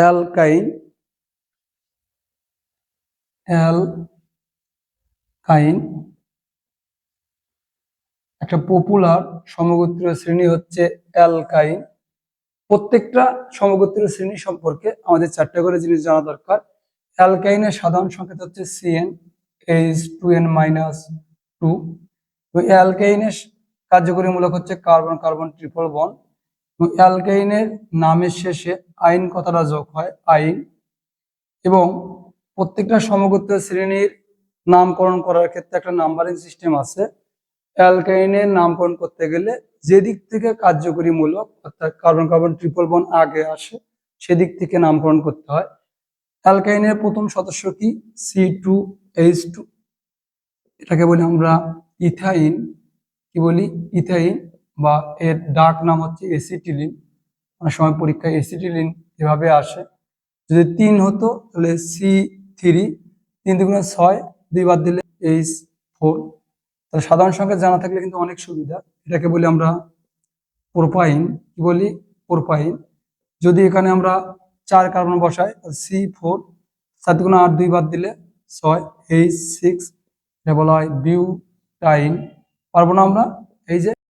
অ্যালকাইন অ্যালকাইন, একটা পপুলার সমগোত্রীয় শ্রেণি হচ্ছে অ্যালকাইন। প্রত্যেকটা সমগোত্রীয় শ্রেণি সম্পর্কে আমাদের চারটা করে জিনিস জানা দরকার। অ্যালকাইনের সাধারণ সংকেত হচ্ছে C n H two N minus two অ্যালকাইনের কার্যকরীমূলক হচ্ছে কার্বন কার্বন ট্রিপল বন অ্যালকাইনের নামের শেষে আইন কথাটা যোগ হয়? আইন। এবং প্রত্যেকটা সমগোত্র শ্রেণির নামকরণ করার ক্ষেত্রে একটা নাম্বারিং সিস্টেম আছে। অ্যালকাইনের নামকরণ করতে গেলে যে দিক থেকে কার্যকরী মূলক, অর্থাৎ কার্বন কার্বন, ট্রিপল বন আগে আসে, সেদিক থেকে নামকরণ করতে হয়। অ্যালকাইনের প্রথম সদস্য কি? C two H two. এটাকে বলি আমরা ইথাইন। কি বলি? ইথাইন। বা এর ডাক নাম হচ্ছে এসিটিলিন অনেক সময় পরীক্ষায় এসিটিলিন এভাবে আসে। যদি তিন হতো, তাহলে সি থ্রি তিন দুগুণে ছয়, দুই বাদ দিলে এইচ ফোর তাহলে সাধারণ সংখ্যা জানা থাকলে কিন্তু অনেক সুবিধা। এটাকে বলি আমরা প্রোপাইন কি বলি? প্রোপাইন যদি এখানে আমরা চার কার্বন বসাই সি ফোর সাত দুগুণে আট, দুই বাদ দিলে ছয় এইচ সিক্স এটা বলা হয় বিউটাইন পারব না আমরা? এই যে